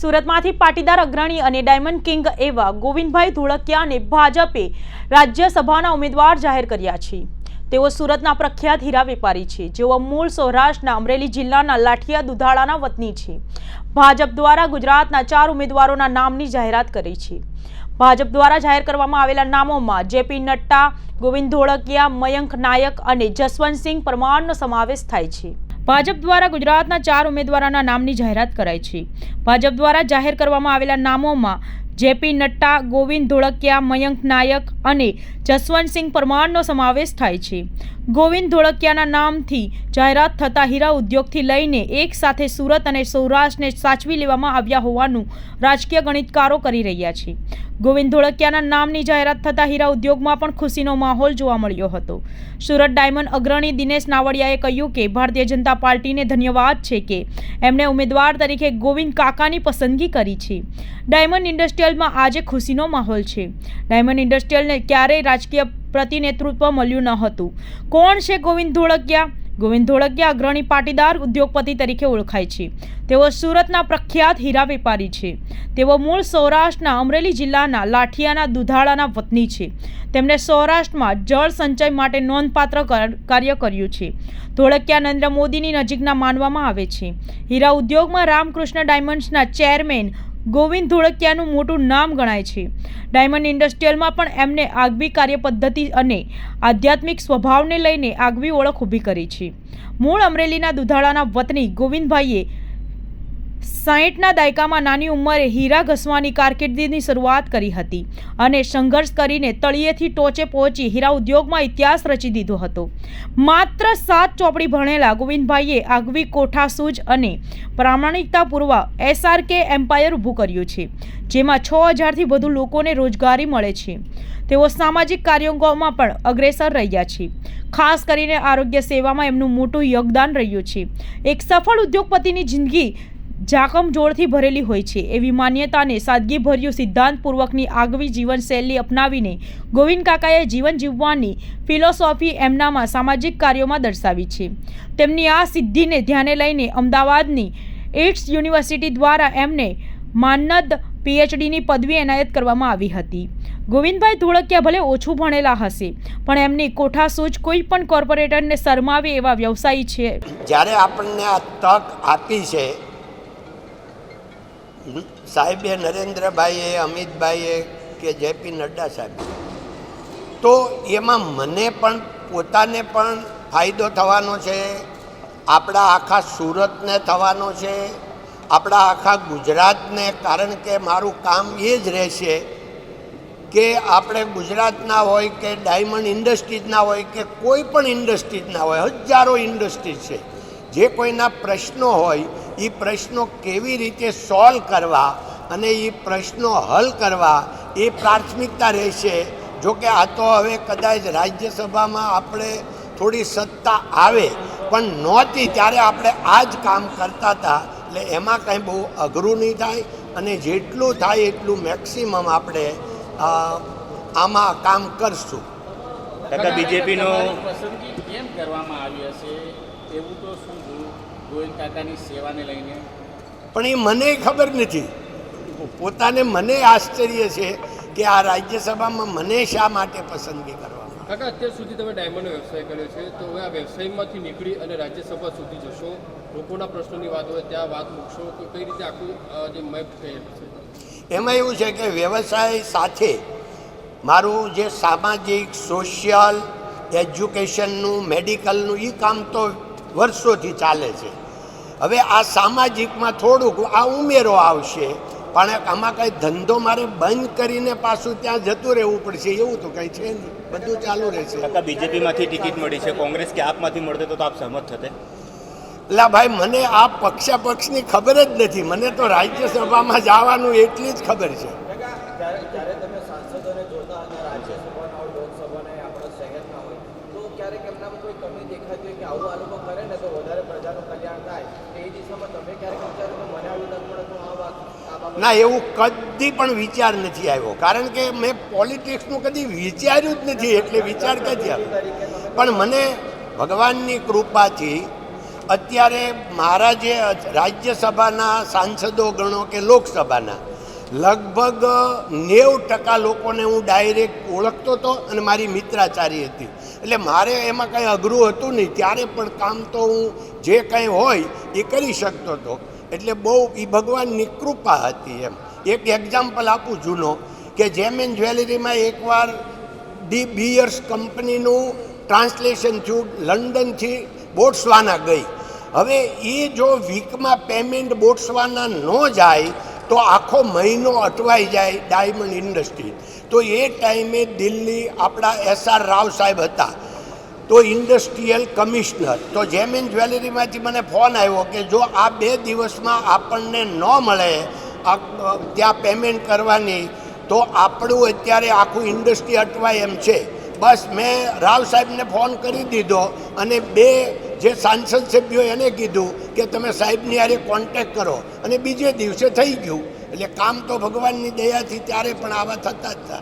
સુરતમાંથી પાટીદાર અગ્રણી અને diamond king એવા ગોવિંદભાઈ ધોળકિયાને ભાજપે રાજ્યસભાના ઉમેદવાર જાહેર કર્યા છે. તેઓ સુરતના પ્રખ્યાત હીરા વેપારી છે. જેઓ મૂળ સૌરાષ્ટ્રના અમરેલી જિલ્લાના લાઠિયા દુધાળાના વતની છે. ભાજપ દ્વારા ગુજરાતના ચાર ઉમેદવારોના નામની જાહેરાત કરી છે. ભાજપ દ્વારા જાહેર કરવામાં આવેલા નામોમાં જેપી નટ્ટા ગોવિંદ ધોળકિયા, મયંક નાયક અને જસવંતસિંહ પરમારનો સમાવેશ થાય છે. ભાજપ દ્વારા ગુજરાતના ચાર ઉમેદવારોના નામની જાહેરાત કરાઈ છે. ભાજપ દ્વારા જાહેર કરવામાં આવેલા નામોમાં જેપી નડ્ડા, ગોવિંદ ધોળકિયા, મયંક નાયક અને જસવંતસિંહ પરમારનો સમાવેશ થાય છે. ગોવિંદ ધોળકિયાના નામથી જાહેરાત થતા હીરા ઉદ્યોગથી લઈને એક સાથે સુરત અને સૌરાષ્ટ્રને સાચવી લેવામાં આવ્યા હોવાનું રાજકીય ગણિતકારો કરી રહ્યા છે. ગોવિંદ ધોળકિયાના નામની જાહેરાત થતા હીરા ઉદ્યોગમાં પણ ખુશીનો માહોલ જોવા મળ્યો હતો. સુરત ડાયમંડ અગ્રણી દિનેશ નાવડિયાએ કહ્યું કે, ભારતીય જનતા પાર્ટીને ધન્યવાદ છે કે, એમણે ઉમેદવાર તરીકે ગોવિંદ કાકાની પસંદગી કરી છે. ડાયમંડ ઇન્ડસ્ટ્રીયલમાં આજે ખુશીનો માહોલ છે. ડાયમંડ ઇન્ડસ્ટ્રીયલને ક્યારેય રાજકીય પ્રતિનેતૃત્વ મળ્યું ન હતું. કોણ છે ગોવિંદ ધોળકિયા? ગોવિંદ ધોળકિયા અગ્રણી પાટીદાર ઉદ્યોગપતિ તરીકે ઓળખાય છે. તેઓ સુરતના પ્રખ્યાત હીરા વેપારી છે. તેઓ મૂળ સૌરાષ્ટ્રના અમરેલી જિલ્લાના લાઠિયાના દુધાળાના વતની છે. તેમણે સૌરાષ્ટ્રમાં જળ સંચય માટે નોંધપાત્ર કાર્ય કર્યું છે. ધોળકિયા નરેન્દ્ર મોદીની નજીકના માનવામાં આવે છે. હીરા ઉદ્યોગમાં રામકૃષ્ણ ડાયમંડ્સના ચેરમેન ગોવિંદ ધોળકિયાનું મોટું નામ ગણાય છે. ડાયમંડ ઇન્ડસ્ટ્રીયલમાં પણ એમને આગવી કાર્યપદ્ધતિ અને આધ્યાત્મિક સ્વભાવને લઈને આગવી ઓળખ ઊભી કરી છે. મૂળ અમરેલીના દુધાળાના વતની ગોવિંદભાઈએ સાહીઠના દાયકામાં નાની ઉંમરે હીરા ઘસવાની કારકિર્દીની શરૂઆત કરી હતી અને સંઘર્ષ કરીને તળિયેથી ટોચે પહોંચી હીરા ઉદ્યોગમાં ઇતિહાસ રચી દીધો હતો. માત્ર સાત ચોપડી ભણેલા ગોવિંદભાઈએ આગવી કોઠાસૂજ અને પ્રામાણિકતાપૂર્વક એસઆરકે એમ્પાયર ઊભું કર્યું છે, જેમાં છ હજારથી વધુ લોકોને રોજગારી મળે છે. તેઓ સામાજિક કાર્યોમાં પણ અગ્રેસર રહ્યા છે. ખાસ કરીને આરોગ્ય સેવામાં એમનું મોટું યોગદાન રહ્યું છે. એક સફળ ઉદ્યોગપતિની જિંદગી જાકમજોળથી ભરેલી હોય છે. એવી માન્યતાને સાદગીભર્યું સિદ્ધાંતપૂર્વકની આગવી જીવનશૈલી અપનાવીને ગોવિંદ કાકાએ જીવન જીવવાની ફિલોસોફી એમનામાં સામાજિક કાર્યોમાં દર્શાવી છે. તેમની આ સિદ્ધિને ધ્યાને લઈને અમદાવાદની એઇડ્સ યુનિવર્સિટી દ્વારા એમને માનદ પીએચડીની પદવી એનાયત કરવામાં આવી હતી. ગોવિંદભાઈ ધોળકિયા ભલે ઓછું ભણેલા હશે, પણ એમની કોઠાસૂઝ કોઈ પણ કોર્પોરેટરને શરમાવે એવા વ્યવસાયી છે. જ્યારે આપણને આ તક આપી છે સાહેબે નરેન્દ્રભાઈએ, અમિતભાઈએ કે જેપી નડ્ડા સાહેબ. તો એમાં મને પણ પોતાને પણ ફાયદો થવાનો છે, આપણા આખા સુરતને થવાનો છે, આપણા આખા ગુજરાતને, કારણ કે મારું કામ એ જ રહેશે કે આપણે ગુજરાતના હોય કે ડાયમંડ ઇન્ડસ્ટ્રીઝના હોય કે કોઈ પણ ઇન્ડસ્ટ્રીઝના હોય, હજારો ઇન્ડસ્ટ્રીઝ છે. જે કોઈના પ્રશ્નો હોય એ પ્રશ્નો કેવી રીતે સોલ્વ કરવા અને એ પ્રશ્નો હલ કરવા એ પ્રાથમિકતા રહેશે. જો કે આ તો હવે કદાચ રાજ્યસભામાં આપણે થોડી સત્તા આવે પણ નહોતી ત્યારે આપણે આ જ કામ કરતા હતા. એટલે એમાં કંઈ બહુ અઘરું નહીં થાય અને જેટલું થાય એટલું મેક્સિમમ આપણે આમાં કામ કરશું. કાકા બીજેપીનો કેમ કરવામાં આવી હશે? એવું તો શું ગોવિંદ કાકાની સેવાને લઈને. પણ એ મને ખબર નથી. પોતાને મને આશ્ચર્ય છે કે આ રાજ્યસભામાં મને શા માટે પસંદગી કરવામાં કાકા અત્યાર સુધી તમે ડાયમંડનો વ્યવસાય કર્યો છે તો હવે આ વ્યવસાયમાંથી નીકળી અને રાજ્યસભા સુધી જશો. લોકોના પ્રશ્નોની વાત હોય ત્યાં વાત મૂકશો તો કઈ રીતે આખું જે મેપ થયેલ છે એમાં એવું છે કે વ્યવસાય સાથે મારું જે સામાજિક સોશિયલ એજ્યુકેશનનું મેડિકલનું એ કામ તો વર્ષોથી ચાલે છે. હવે આ સામાજિકમાં થોડુંક આ ઉમેરો આવશે પણ આમાં કંઈ ધંધો મારે બંધ કરીને પાછું ત્યાં જતું રહેવું પડશે એવું તો કંઈ છે નહીં. બધું ચાલુ રહેશે. કાકા બીજેપીમાંથી ટિકિટ મળી છે કોંગ્રેસ કે આપમાંથી મળતે તો આપ સહમત થતે? એટલે ભાઈ મને આ પક્ષાપક્ષની ખબર જ નથી. મને તો રાજ્યસભામાં જવાનું એટલી જ ખબર છે. ત્યારે જ્યારે તમે સાંસદોને જોતા અને રાજ્યસભાના લોકસભાના હોય આપણા શહેરના હોય તો ક્યારેક એમનામાં કોઈ કમી દેખાતી હોય કે આવું આ લોકો કરે ને તો વધારે પ્રજાનું કલ્યાણ થાય એ દિશામાં તમે ક્યારેક વિચાર્યું કે મને આવી નથી તો આ વાત ના એવું કદી પણ વિચાર નથી આવ્યો. કારણ કે મેં પોલિટિક્સનું કદી વિચાર્યું જ નથી એટલે વિચાર ક્યાંથી આવ્યો પણ મને ભગવાનની કૃપાથી અત્યારે મારા જે રાજ્યસભાના સાંસદો ગણો કે લોકસભાના લગભગ નેવ ટકા લોકોને હું ડાયરેક્ટ ઓળખતો હતો અને મારી મિત્રાચારી હતી. એટલે મારે એમાં કંઈ અઘરું હતું નહીં. ત્યારે પણ કામ તો હું જે કાંઈ હોય એ કરી શકતો હતો. એટલે બહુ એ ભગવાનની કૃપા હતી એમ. એક એક્ઝામ્પલ આપું જૂનો, કે જેમ એન જ્વેલરીમાં એકવાર ડી બિયર્સ કંપનીનું ટ્રાન્સલેશન થયું, લંડનથી બોટ્સવાના ગઈ. હવે એ જો વીકમાં પેમેન્ટ બોટ્સવાના ન જાય તો આખો મહિનો અટવાઈ જાય ડાયમંડ ઇન્ડસ્ટ્રી તો એ ટાઈમે દિલ્હી આપણા એસઆર રાવ સાહેબ હતા. તો ઇન્ડસ્ટ્રીયલ કમિશનર તો જેમિન જ્વેલરીમાંથી મને ફોન આવ્યો કે જો આ બે દિવસમાં આપણને ન મળે ત્યાં પેમેન્ટ કરવાની, તો આપણું અત્યારે આખું ઇન્ડસ્ટ્રી અટવાય એમ છે. બસ મેં રાવ સાહેબને ફોન કરી દીધો અને બે જે સાંસદ સભ્યો એને કીધું કે તમે સાહેબની હારે કોન્ટેક કરો. અને બીજે દિવસે થઈ ગયું. એટલે કામ તો ભગવાનની દયાથી ત્યારે પણ આવા થતા જ હતા.